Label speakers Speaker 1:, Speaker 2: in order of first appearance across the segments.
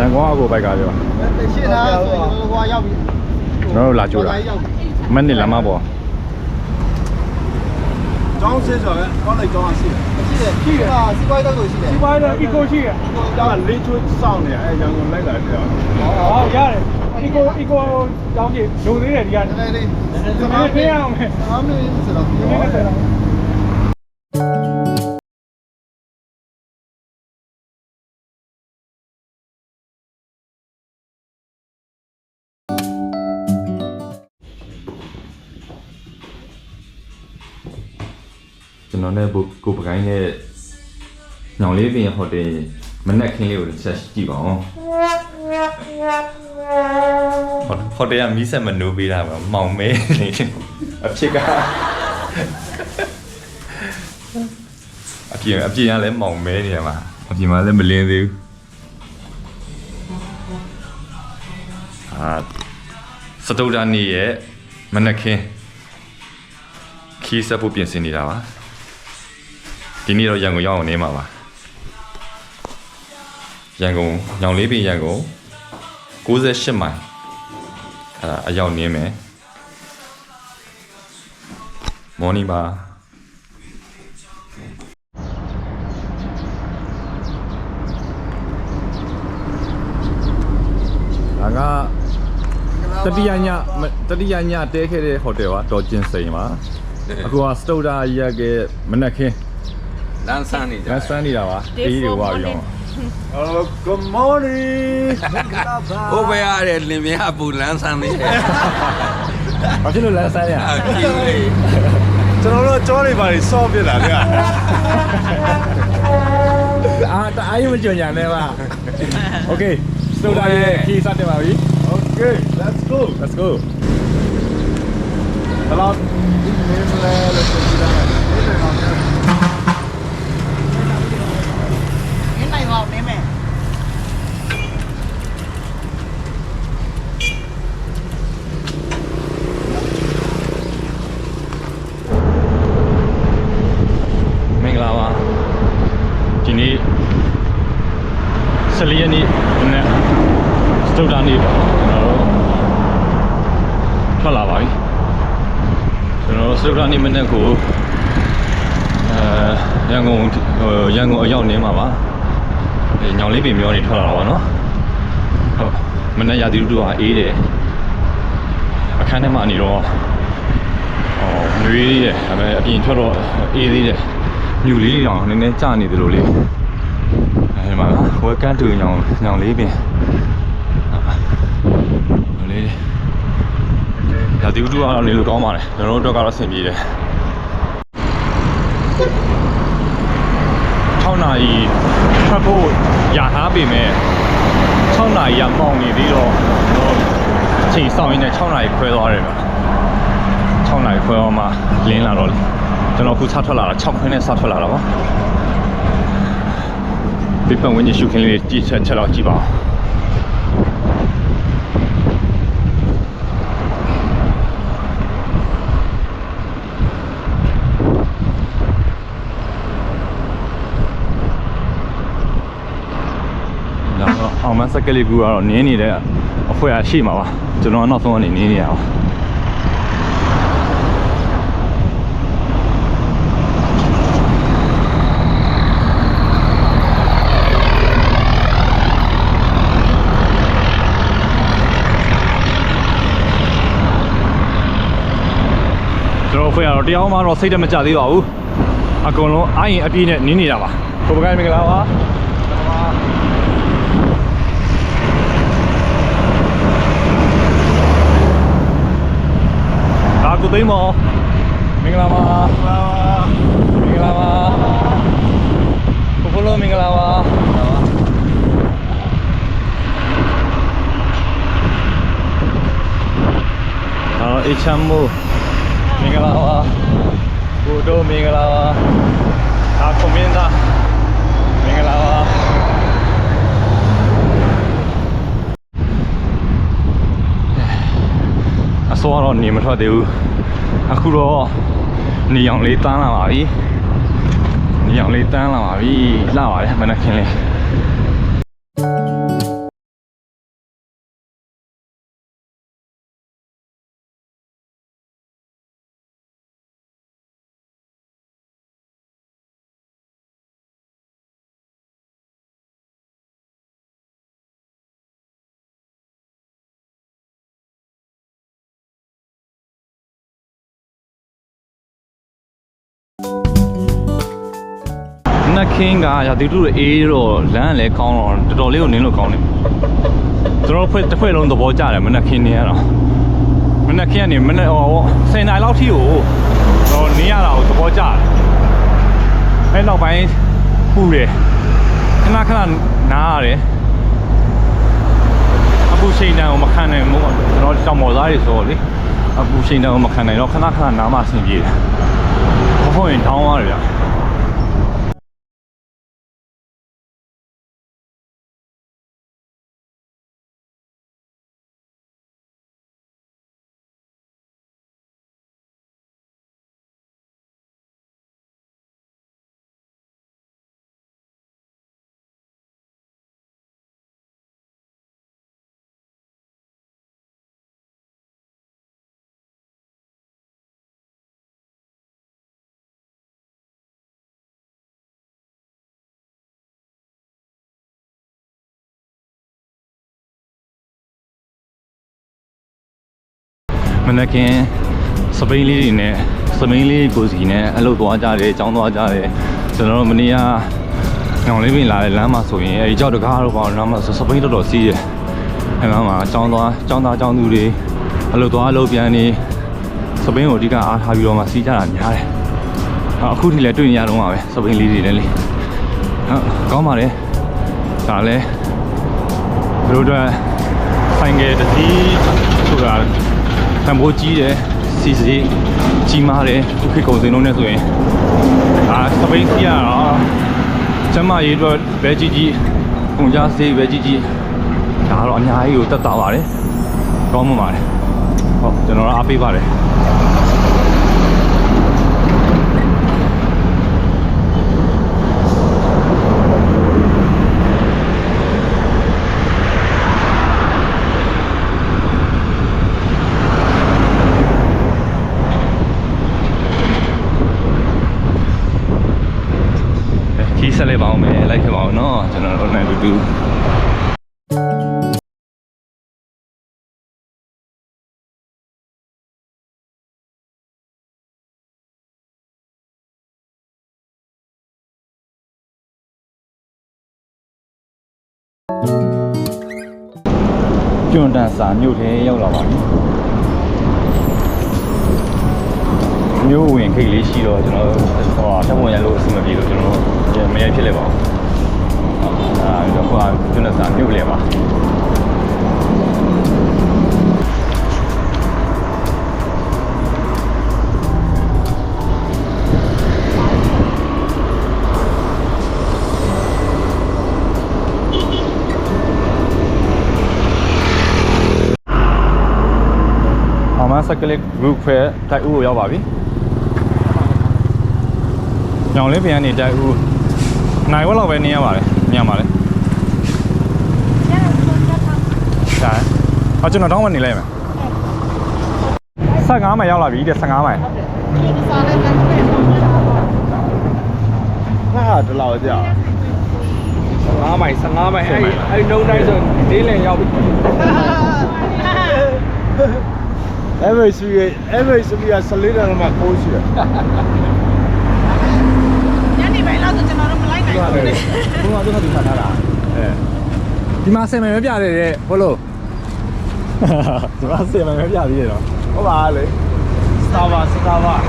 Speaker 1: ရန်ကုန်အကိုဘိုက်ကပြော
Speaker 2: ရှင်းလားဆိုရင်ဟိုရောက်ပြီ
Speaker 1: ကျွန်တော်တို့လာကြိုတာ
Speaker 2: ရောက်ပြီ
Speaker 1: မနစ်လမ်းမပေါ်
Speaker 3: ကျောင်းဆင်းဆိုရင်ကောင်းလိုက်ကျောင်းရှိတယ်
Speaker 2: ရှိတယ်ရှိတယ်ဟာစီးပွားရေးတော့ဆိုရှိတယ်
Speaker 4: ဒီပိုင်းတော့ eco ရှိရ။
Speaker 3: ဒါကလေးချိုးစောင့်နေအဲရန်ကုန်လိုက်လာတယ်
Speaker 4: ဟောရတယ် eco eco ကြောင်းကြီးလိုသေးတယ်ဒီက
Speaker 2: နည်းနည်းလေး
Speaker 4: ဒီမှာပြရအောင်မယ်
Speaker 2: အားမလို့ဆိုတော့
Speaker 4: တော့
Speaker 1: ကျွန်တော်နဲ့ကိုပကိုင်းနဲ့ညောင်လေးပင်ဟိုတယ်မနက်ခင်းလေးကိုတစ်ချက်ကြည့်ပါဦးဟိုတယ်ကမီးဆက်မနိုးပေးတာပါမောင်မဲနေအဖြစ်ကအပြင်အပြင်ကလည်းမောင်မဲနေရမှာအပြင်မှာလည်းမလင်းသေးဘူးအာစတုဒ္ဒနေ့ရဲ့မနက်ခင်းခီးဆက်ဖို့ပြင်ဆင်နေတာပါ ဒီနေ့တော့ရန်ကုန်ရောက်အောင်နေမှာပါရန်ကုန်ညောင်လေးပင်ရန်ကုန်68မိုင်အဲဒါအရောက်နေမယ်မော်နီပါဒါကတတိယညမတတိယညတဲခဲ့တဲ့ဟိုတယ်ကတော်ကျင်စိန်ပါအခုကစတုဒ္ဓရက်ကမနက်ခင်း
Speaker 5: လမ်းဆန်းနေကြ
Speaker 1: လမ်းဆန်းနေတာပါအေးတွေဝါပြီးတော့
Speaker 3: အော် good morning မင်္ဂလာပါ
Speaker 5: ဟိုဘယ်ရတဲ့လင်မယားပူလမ်းဆန်းနေတယ်
Speaker 1: ဘာဖြစ်လို့လမ်းဆန်းရလဲ
Speaker 5: အကြီးလေး
Speaker 3: ကျွန်တော်တို့ကြောတွေပါတွေဆော့ပြစ်လာဗျာ
Speaker 1: အာတအားမကြုံညာနဲ့ပါ Okay စတိုဒါရဲ့ခီးစတင်ပါပြီ
Speaker 3: Okay let's go
Speaker 1: let's go
Speaker 3: ဘလောက်ဒီနေမလဲလို့
Speaker 2: မ
Speaker 1: နေ့ရာသီဥတုကအေးတယ်အခန်းထဲမှာနေတော့ဟောနွေးသေးတယ်ဒါပေမဲ့အပြင်ထွက်တော့အေးသေးတယ်မြူလေးတောင်နည်းနည်းကျနေသလိုလေးအဲဒီမှာ welcome to ညောင်ညောင်လေးပင်ဟိုလေးရာသီဥတုကတော့နေလို့ကောင်းပါလေကျွန်တော်တို့အတွက်ကတော့အဆင်ပြေတယ်6နာရီထွက်ဖို့ရထားပေမဲ့ 6နာရီရမောင်းနေသေးတော့ကျွန်တော်အချိန်စောင့်ရင်းနဲ့6နာရီခွဲသွားတယ်ဗျ6နိုင်ခွဲအောင်မှလင်းလာတော့လေကျွန်တော်ခုစထွက်လာတာ6ခွဲနဲ့စထွက်လာတာပါဒီပတ်ဝန်းကျင်ရှုခင်းလေးကြည့်ချက်ချက်တော့ကြည့်ပါဦးဒါ တော့အောင်မစက်ကလေးကူကတော့နင်းနေတဲ့အဖွဲအရှိမှာပါကျွန်တော်နောက်ဆုံးကနေနင်းနေရအောင်ကျွန်တော်ဖွဲ့ရတော့တရားမှတော့စိတ်တမကြသေးပါဘူးအကုန်လုံးအရင်အပြည့်နဲ့နင်းနေတာပါကိုပကိုင်းမင်္ဂလာပါ ကုသိမ်းမောမင်္ဂလာပါမင်္ဂလာပါကိုဖလိုမင်္ဂလာပါအော်အချမ်းမိုးမင်္ဂလာပါကိုတို့မင်္ဂလာပါဒါကွန်မင်းသားမင်္ဂလာပါအစောကတော့နေမထွက်သေးဘူး အခုတော့နေအောင်လေးတန်းလာပါပြီနေအောင်လေးတန်းလာပါပြီလှပါတယ်မနက်ခင်းလေး နက်ခင်းကရာသီဥတုအေးတော့လမ်းကလည်းကောင်းတော့တော်တော်လေးကိုနင်းလို့ကောင်းတယ်ကျွန်တော်ဖွဲ့တစ်ဖွဲ့လုံးသဘောကျတယ်မနက်ခင်းနေရတော့မနက်ခင်းကနေမနက်ဟော10နာရီလောက်ထိကိုတော့နေရတာကိုသဘောကျတယ်အဲနောက်ပိုင်းပူတယ်ခဏခဏနားရတယ်အပူချိန်တန်ကိုမခံနိုင်ဘူးကျွန်တော်တောင်ပေါ်သားတွေဆိုတော့လေအပူချိန်တန်ကိုမခံနိုင်တော့ခဏခဏနားမှအဆင်ပြေတယ်ဘဟုတ်ရင်တောင်းရတယ်ဗျာ နက်ခင်းစပိန်လေးတွေနဲ့စပိန်လေးကိုစီနဲ့အဲ့လိုသွားကြတယ်ကြောင်းသွားကြတယ်ကျွန်တော်တို့မနေ့ကညောင်လေးပင်လာတဲ့လမ်းမှာဆိုရင်အဲဒီကြောက်တကားတော့ပေါ့လမ်းမှာစပိန်တော်တော်စီးတယ်အဲ့လမ်းမှာကြောင်းသွားကြောင်းသားကြောင်းသူတွေအဲ့လိုသွားအလုပ်ပြန်နေစပိန်ကိုအဓိကအားထားပြီးတော့မှစီးကြတာများတယ်အခုထိလည်းတွေ့နေရတော့မှာပဲစပိန်လေးတွေလည်းလေဟုတ်ကောင်းပါတယ်ဒါလည်းတို့တော့ဆိုင်ငယ်တတိဆိုတာ တံပိုးကြီးတယ်စီစီကြီးမားတယ်ခုခေတ်ကုန်စင်လုံးနဲ့ဆိုရင်အာစပိန်စီရတော့ကျမရေးတော့ဘဲကြီးကြီးကုန်ကြစေးဘဲကြီးကြီးဒါတော့အများကြီးကိုတက်တာပါတယ်ကောင်းမှပါတယ်ဟုတ်ကျွန်တော်တို့အားပေးပါတယ် ကျွန်းတန်စာမြို့ထဲရောက်လာပါပြီမြို့ဝင်ခိတ်လေးရှိတော့ကျွန်တော်ဟိုတက်ဝင်ရလို့အဆင်မပြေလို့ကျွန်တော်မရဖြစ်လေပါဘူးအာတော့ကွာကျွန်းတန်စာမြို့လေပါ အောင်မစကလစ် group ဖဲတိုက်ဦးကိုရောက်ပါပြီညောင်လေးပြန်နေတိုက်ဦးနိုင်ဝက်လောက်ပဲနေရပါတယ်ညမှာလေဒါအကျွန်တော်တောင်းဝင်နေလိုက်မယ်15မိုင်ရောက်လာပြီတဲ့15မိုင်
Speaker 3: ငါကဒီလောက်ကြာ
Speaker 4: 15မိုင်15မိုင်အဲ့အဲ့နှုံတိုင်းဆိုလေးလင်ရောက်ပြီ
Speaker 3: average ဆိုရ average ဆိုရ14တန်းမှာကိုးရှိတယ်
Speaker 2: ညနေပိုင်းလောက်ဆိုကျွန်တော်တို့မလိုက်နိုင်ဘူးလေ
Speaker 3: ဘုရားတို့ကဒီထားတာ
Speaker 4: ဒီမှာဆယ်မယ်မပြတယ်တဲ့ဘလို့
Speaker 1: ဒီမှာစေမမဲပြပြီးရတော့
Speaker 3: ဟုတ်ပါလေ Starbucks Starbucks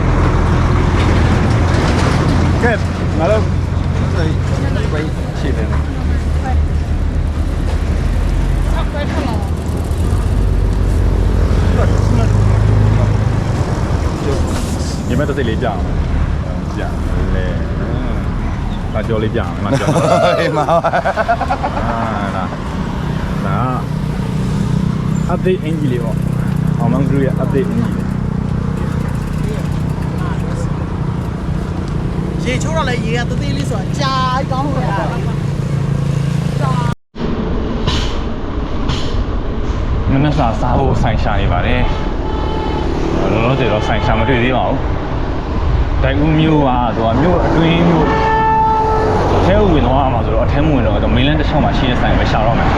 Speaker 3: ကဲမလို့စိတ်ပဲချစ်တယ်
Speaker 1: ညီ မတစ်စိတ်လေးပြအောင်ပြလေပါကြောလေးပြအောင်မကြော
Speaker 3: အေးမှာ
Speaker 1: အာလာလာ update အင်ဂျီလေးပေါ့အောင်မန်ဂရူရဲ့ update အင်ဂျီလေး
Speaker 2: ရေချိုးတော့လေရေကတသေးလေးဆိုတာကြာကောင်းလို့ရတယ်
Speaker 1: မနက်စာစားဖို့ဆိုင်ရှာနေပါတယ်လောလောဆယ်တော့ဆိုင်ရှာမတွေ့သေးပါဘူး တိုင်ဦးမျိုးကသူကမျိုးအတွင်းမျိုးအထဲဝင်သွားမှာဆိုတော့အထဲမဝင်တော့မင်းလန်းတစ်ချောင်းမှာရှိတဲ့ဆိုင်ပဲရှာတော့မယ်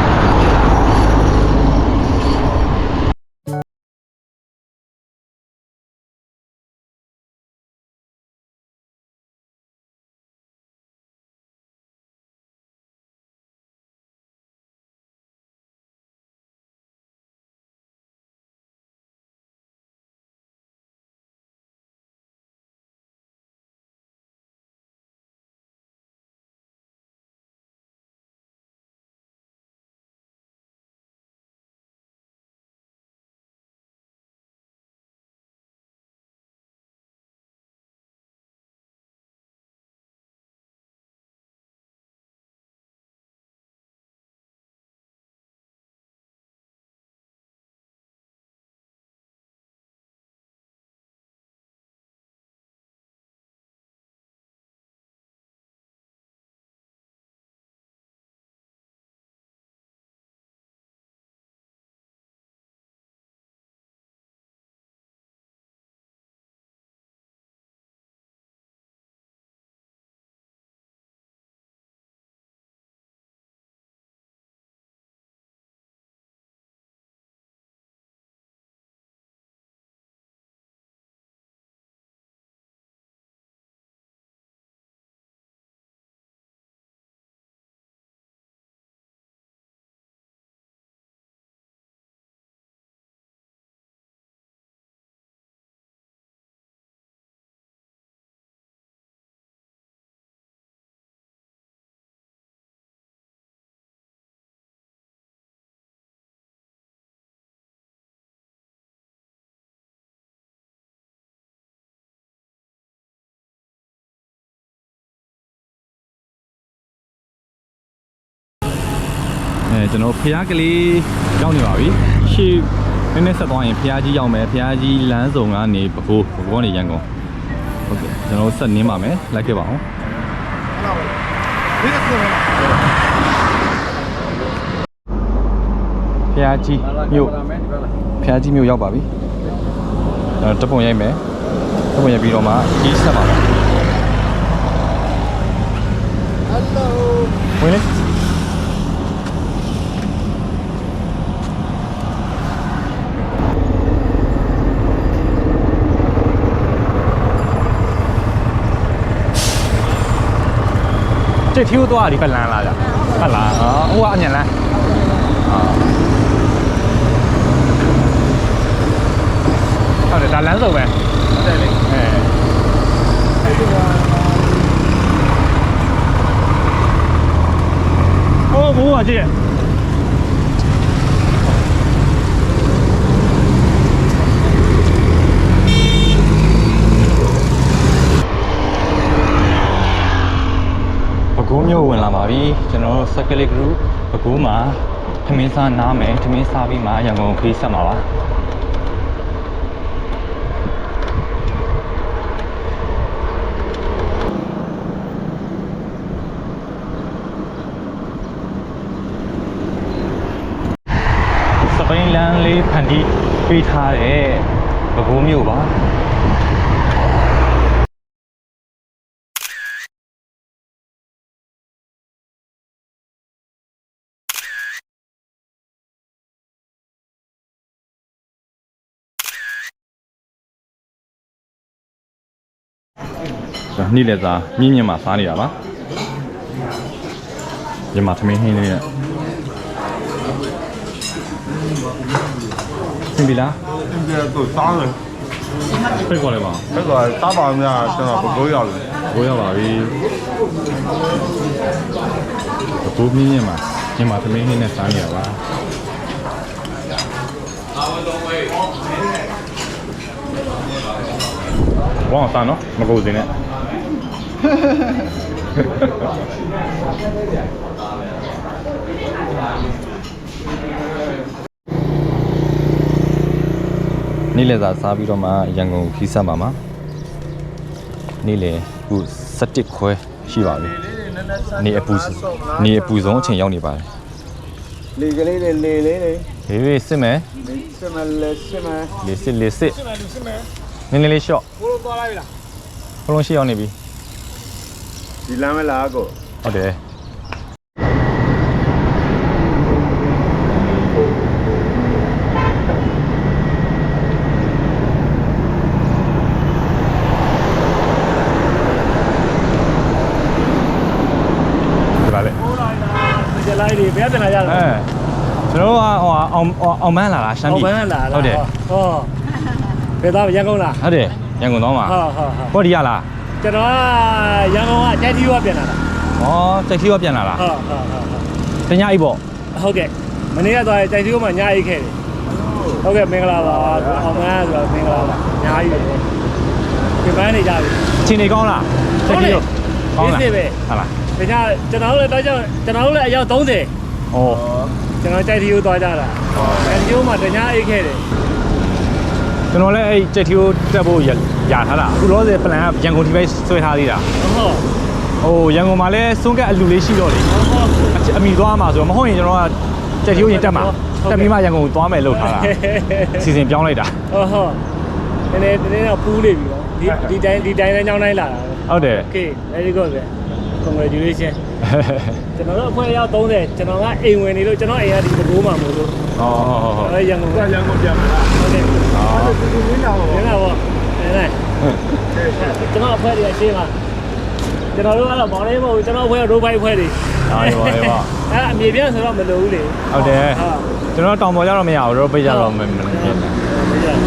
Speaker 1: ကျွန်တော်ဖျားကလေးရောက်နေပါပြီရှေ့နည်းနည်းဆက်သွားရင်ဖျားကြီးရောက်မယ်ဖျားကြီးလမ်းစုံကနေပကိုးပကိုးကနေရန်ကုန်ဟုတ်ကဲ့ကျွန်တော်ဆက်နင်းပါမယ်လိုက်ခဲ့ပါအောင်
Speaker 3: ဒီကကို
Speaker 1: ဖျားကြီးမြို့ဖျားကြီးမြို့ရောက်ပါပြီကျွန်တော်တပုံရိုက်မယ်တပုံရိုက်ပြီးတော့မှကြီးဆက်ပါမယ်
Speaker 3: Hello
Speaker 1: ဝင်လေ 这 Q 多少里？芬兰来的？芬兰啊，五二年来。啊。好的，咱拦走呗。对的。哎。哦，五二这。 ကကြည့်ပဲခူးမြို့ဝင်လာပါပြီကျွန်တော်တို့စက်ကလေး group ပဲခူးမှာထမင်းစားနားမယ်ထမင်းစားပြီးမှရန်ကုန်ဖေးဆက်မှာပါစပိန်လန်းလေးဖန်တီးပေးထားတဲ့ပဲခူးမြို့ပါ နေ့လက်စားမြင်းမြင်းမှာစားနေတာပါမြန်မာသမင်းဟင်းလေးနဲ့စင်ပြီလား
Speaker 3: ဒီကတော့စားတယ်
Speaker 1: ဖိတ်ခေါ်လိုက်ပါ
Speaker 3: အဲ့တော့စားပါများကျွန်တော်ဘိုးရောက်တယ်
Speaker 1: ဘိုးရောက်ပါပြီဘိုးမြင်းမြင်းမှာမြန်မာသမင်းဟင်းနဲ့စားနေတာပါဝအောင်စားနော်မကုန်စင်နဲ့ နေ့လည်စာစားပြီးတော့မှရန်ကုန်ခီးဆက်ပါမှာနေ့လည်ခု7ခွဲရှိပါပြီနေအပူနေအပူဆုံးအချိန်ရောက်နေပါတယ်
Speaker 3: လေကလေးလေးလေလေးလေး
Speaker 1: ဟေးဟေးစစ်မယ်
Speaker 3: စမလဲစမ
Speaker 1: လေးစစ်လေးစစ်နည်းနည်းလေးရှော့
Speaker 3: ကိုလိုသွားလိုက်လား
Speaker 1: ဘလုံးရှိရောက်နေပြီ
Speaker 3: ဒီလမ်းမလားကို
Speaker 1: ဟုတ်တယ်ဒီပါလေ
Speaker 4: ကြလိုက်ဒီဘယ်ပြန်လာကြလဲ
Speaker 1: အဲကျွန်တော်တို့ကဟိုအောင်အောင်မန်းလာတာရှမ်း
Speaker 4: ဟော
Speaker 1: ပြည်
Speaker 4: ဘန်းလာလား
Speaker 1: ဟုတ်တယ်
Speaker 4: ဟောဘယ်သားရန်ကုန်လား
Speaker 1: ဟုတ်တယ်ရန်ကုန်တော့မှာ
Speaker 4: ဟုတ်ဟုတ်ဟုတ်
Speaker 1: ဟောဒီရလား
Speaker 4: ကျွန်တော်ကရန်ကုန်ကကြိုက်ကြီးရွာပြန်လာတာ
Speaker 1: ဩစိတ်ကြီးရောပြန်လာလား
Speaker 4: ဟုတ်ဟုတ်ဟုတ်ဟုတ်
Speaker 1: တညအိပ်ပေါ့
Speaker 4: ဟုတ်ကဲ့မနေ့ကသွားကြိုက်ကြီးရွာမှာညာအိတ်ခဲ့တယ်ဟုတ်ကဲ့မင်္ဂလာပါအောင်မန်းဆိုတော့မင်္ဂလာပါညာအိတ်တယ်ပြန်ပန်းနေကြပြီ
Speaker 1: အချိန်နေကောင်းလားစိတ်ကြီးရောကောင်းလား
Speaker 4: အေးစစ်ပဲ
Speaker 1: ဟုတ်လား
Speaker 4: ဒါကြောင့်ကျွန်တော်တို့လည်းတော့ကျွန်တော်တို့လည်းအယောက်30
Speaker 1: ဩ
Speaker 4: ကျွန်တော်ကြိုက်တီကိုသွားကြတာ။အဲဒီကိုမှတ냐အိတ်ခဲ့တယ်
Speaker 1: ကျွန်တော်လည်းအဲ့ကြက်ထီကိုတက်ဖို့ရရထားတာအခုလောဆယ်ပလန်ကရန်ကုန်ဒီဘက်ဆွဲထားသေးတာ။
Speaker 4: ဟုတ်
Speaker 1: ဟိုရန်ကုန်မှာလည်းစွန့်ကက်အလူလေးရှိတော့လေ
Speaker 4: ဟုတ်ဟုတ်
Speaker 1: အမီသွားမှာဆိုတော့မဟုတ်ရင်ကျွန်တော်ကကြက်ထီကိုရင်တက်မှာတက်ပြီးမှရန်ကုန်ကိုသွားမယ်လို့ထားတာစီစဉ်ပြောင်းလိုက်တာ
Speaker 4: ဟုတ်ဟုတ်။နည်းနည်းနည်းတော့ပူးနေပြီနော်။ဒီဒီတိုင်းဒီတိုင်းလည်းညောင်းတိုင်းလာတာပဲ
Speaker 1: ဟုတ်တယ်။
Speaker 4: Okay very good ပဲ။ Congratulation ကျွန်တော်တို့အဖွဲ့ရောက်30ကျွန်တော်ကအိမ်ဝင်နေလို့ကျွန်တော်အိမ်ကဒီတကူမှမဟုတ်လို့
Speaker 1: ဟောဟောဟောဟော
Speaker 4: အဲရန်ကုန်က
Speaker 3: ရန်ကုန်ပြန်မလား
Speaker 4: ဟုတ်တယ်
Speaker 1: အော်
Speaker 3: ဒီလိုလေးလာပါ။
Speaker 4: နည်းနည်းပေါ့။နည်းနည်းကျွန်တော်အဖွဲ့တွေအရှင်းပါကျွန်တော်တို့ကတော့မောင်လေးမဟုတ်ဘူးကျွန်တော်အဖွဲ့ရိုးဘိုက်အဖွဲ့တွေ
Speaker 1: ဟာရေပါရေပါ
Speaker 4: အဲ့အမြေပြန့်ဆိုတော့မလိုဘူးလေ
Speaker 1: ဟုတ်တယ်
Speaker 4: ဟုတ်
Speaker 1: ကျွန်တော်တောင်ပေါ်ကြတော့မရဘူးတော့ပိတ်ကြတော့မမဖြစ်ဘူး
Speaker 4: ကြည့်လိုက်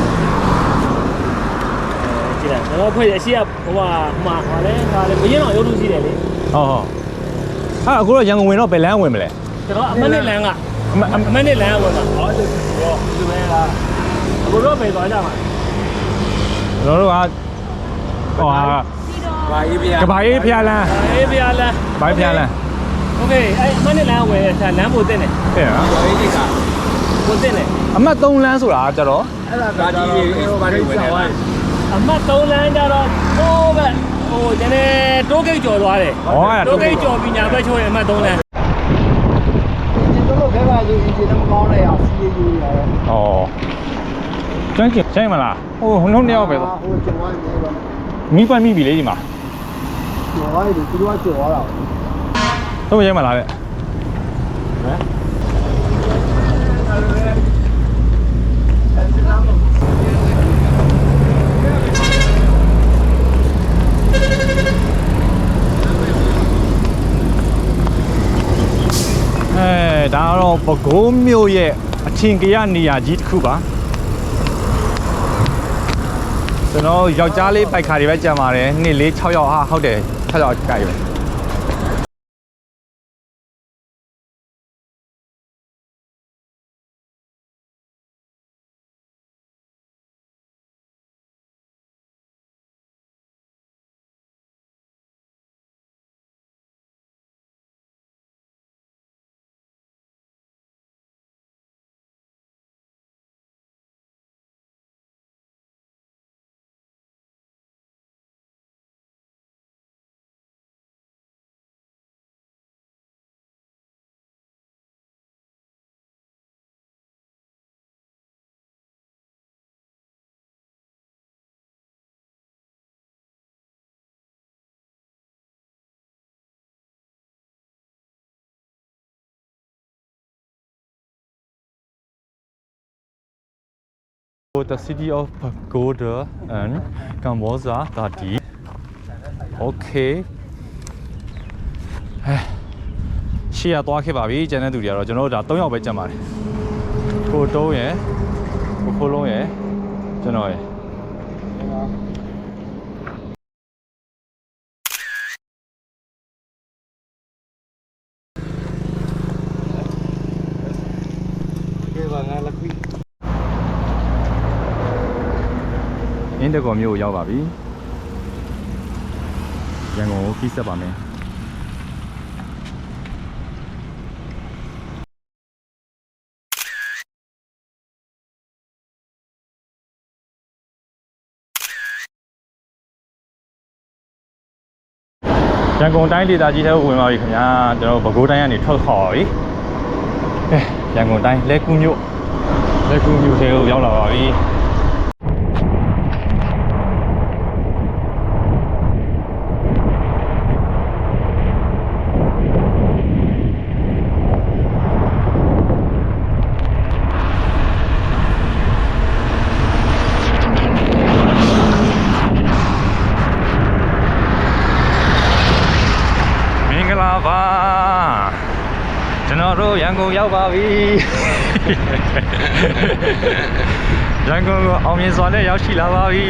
Speaker 4: ကြည့်လိုက်ကျွန်တော်ဖွဲ့အရှိကဟိုဟာမှာဟာလဲဟာလဲမရင်တော့ရုပ်ထုရှိတယ်လေ
Speaker 1: ဟုတ်ဟုတ်ဟာအခုတော့ရန်ကုန်ဝင်တော့ဘယ်လမ်းဝင်မလဲ
Speaker 4: ကျွန်တော်အမနစ်လန်ကအ
Speaker 1: မအမ
Speaker 4: အမနစ်လန်ကဝင်တာဟောဒီလိုဒီမဲလားအခုတော့ပဲသွားကြမှာ
Speaker 1: ကျွန်တော်တို့ကဟိုဟာ
Speaker 5: ဘာကြီးဗျာ
Speaker 1: ကဘာရေးဖျားလန်း
Speaker 4: အေးပြာလန်
Speaker 1: ဘာဖျားလန်း
Speaker 4: โอเคအဲ့အမှတ်နဲ့လမ်းဝယ်ဆာလမ်းပိုတင်တယ်
Speaker 1: ဟဲ့နော်
Speaker 5: တော်ရေးကြီးက
Speaker 4: ပိုတင်တယ်
Speaker 1: အမှတ်3လမ်းဆိုတာကြတော့
Speaker 3: အဲ့ဒါ
Speaker 5: ဘာကြီးလေးဘာကြီးဝင်နေတာ
Speaker 4: အမှတ်3လမ်းကြတော့ဟိုးပဲ ဟိုနည်းနည်းတိုးဂိတ်ကျော်သွားတယ်
Speaker 1: ဟောအဲ့ဒါ
Speaker 4: တိုးဂိတ်ကျော်ပြီးညာဘက်ချိုးရင်အမှတ်3လမ်း
Speaker 2: ဒီတို့လို့ခဲပါဆိုရင်ဒီတော့မကောင်းလဲအောင်စီးရေးရေးရတယ်
Speaker 1: ဩကျန်းကျင်ဆိုင်မလားဟိုဟိုနှစ်ယောက်ပဲ
Speaker 2: ဟိုကျော်သွားနေတော့
Speaker 1: မိပတ်မိပြီလေဒီမှာ
Speaker 2: ကျော်သွားနေတယ်သူတို့ကကျော်သွားတာ
Speaker 1: တော့ရိုက်မလားတဲ့ အဲဒါကတော့ပဲခူးမြို့ရဲ့အထင်ကရနေရာကြီးတစ်ခုပါကျွန်တော်ယောက်ျားလေးပိုက်ခါတွေပဲကြံပါတယ်နှစ်လေး6ယောက်ဟာဟုတ်တယ်6ယောက်ကြိုက်ပဲ the city of Pagoda and Kamboza Dadi Okay ဟဲ့ရှေ့ရသွားခဲ့ပါပြီကျန်တဲ့သူတွေကတော့ကျွန်တော်တို့ဒါ၃ယောက်ပဲကျန်ပါတယ်ကိုတုံးရယ်ကိုခိုးလုံးရယ်ကျွန်တော်ရယ်
Speaker 3: ကဲပါငါလက်ခွေး
Speaker 1: အင်း တကော်မြို့ကိုရောက်ပါပြီရန်ကုန်ကိုခီးဆက်ပါမယ်ရန်ကုန်တိုင်းဒေသကြီးထဲကိုဝင်ပါပြီခင်ဗျာကျွန်တော်တို့ပဲခူးတိုင်းကနေထွက်ခေါ်ပါပြီအဲရန်ကုန်တိုင်းလဲကူမြို့လဲကူမြို့ထဲကိုရောက်လာပါပြီ မင်္ဂလာပါကျွန် တော်တို့ရန်ကုန်ရောက်ပါပြီရန်ကုန်ကိုအောင်မြင်စွာနဲ့ရောက်ရှိလာပါပြီ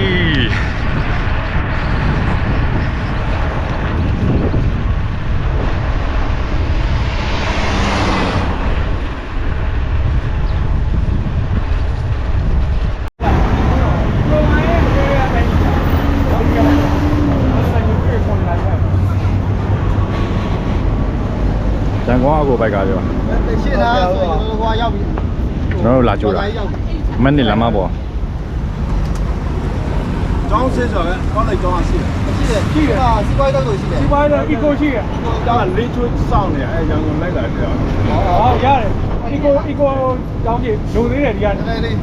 Speaker 1: ရန်ကုန်အကိုဘိုက်ကပြော
Speaker 2: ရှင်းလားဆိုရင်ဟိုရောက်ပြီ
Speaker 1: ကျွန်တော်တို့လာကြိုတာမက်နစ်လမ်းမပေါ်
Speaker 3: ကျောင်းဆင်းဆိုတော့ကောင်းလိုက်ကျောင်းအရှိတယ်
Speaker 2: ရှိတယ်ရှိတယ်စီးပွားရေးတော့ရှိတယ်
Speaker 4: ဒီပိုင်းတော့ eco ရှိရ
Speaker 3: ကျောင်းကလေးချိုးစောင့်နေအဲရန်ကုန်လိုက်လာတယ်
Speaker 4: ဟောရတယ် eco eco တောင်းကြည့်လုံသေးတယ်ဒီက
Speaker 2: နည်းနည်းလေး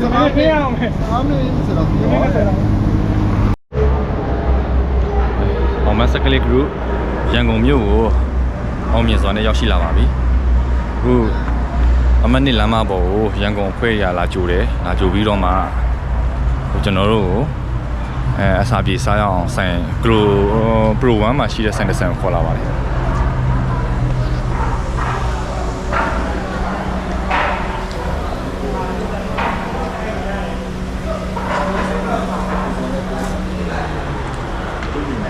Speaker 4: ဒီနေ့ပြရအောင်မယ်
Speaker 2: အားမင်းဆိုတော့ဒီ
Speaker 4: ဒီ
Speaker 2: နေ့
Speaker 4: နေ့ဆက်တော့
Speaker 1: အောင်မစကလေး group ရန်ကုန်မြို့ကိုအောင်မြင်စွာနဲ့ရောက်ရှိလာပါပြီ အခုအမနစ်လမ်းမပေါ်ကိုရန်ကုန်အဖွဲ့ရလာကြိုတယ်လာကြိုပြီးတော့မှဟိုကျွန်တော်တို့ကိုအဲအစာပြေစားရအောင်ဆိုင် Pro Pro 1မှာရှိတဲ့ဆိုင်တစ်ဆိုင်ကိုခေါ်လာပါတယ်ပြန်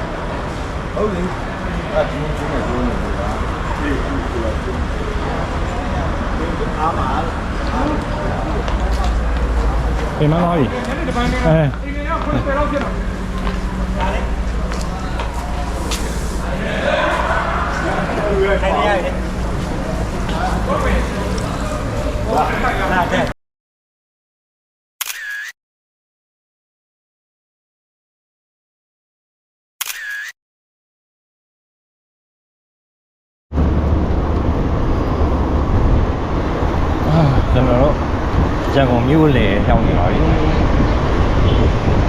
Speaker 1: မသွားပြီ အဲ
Speaker 4: ထိုင်နေရတယ်လာတဲ့
Speaker 1: ကျွန်တော်တို့ရန် ကုန်မြို့လေရောက်နေပါပြီ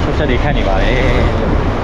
Speaker 1: ဆက်ချက်တွေခတ်နေပါတယ်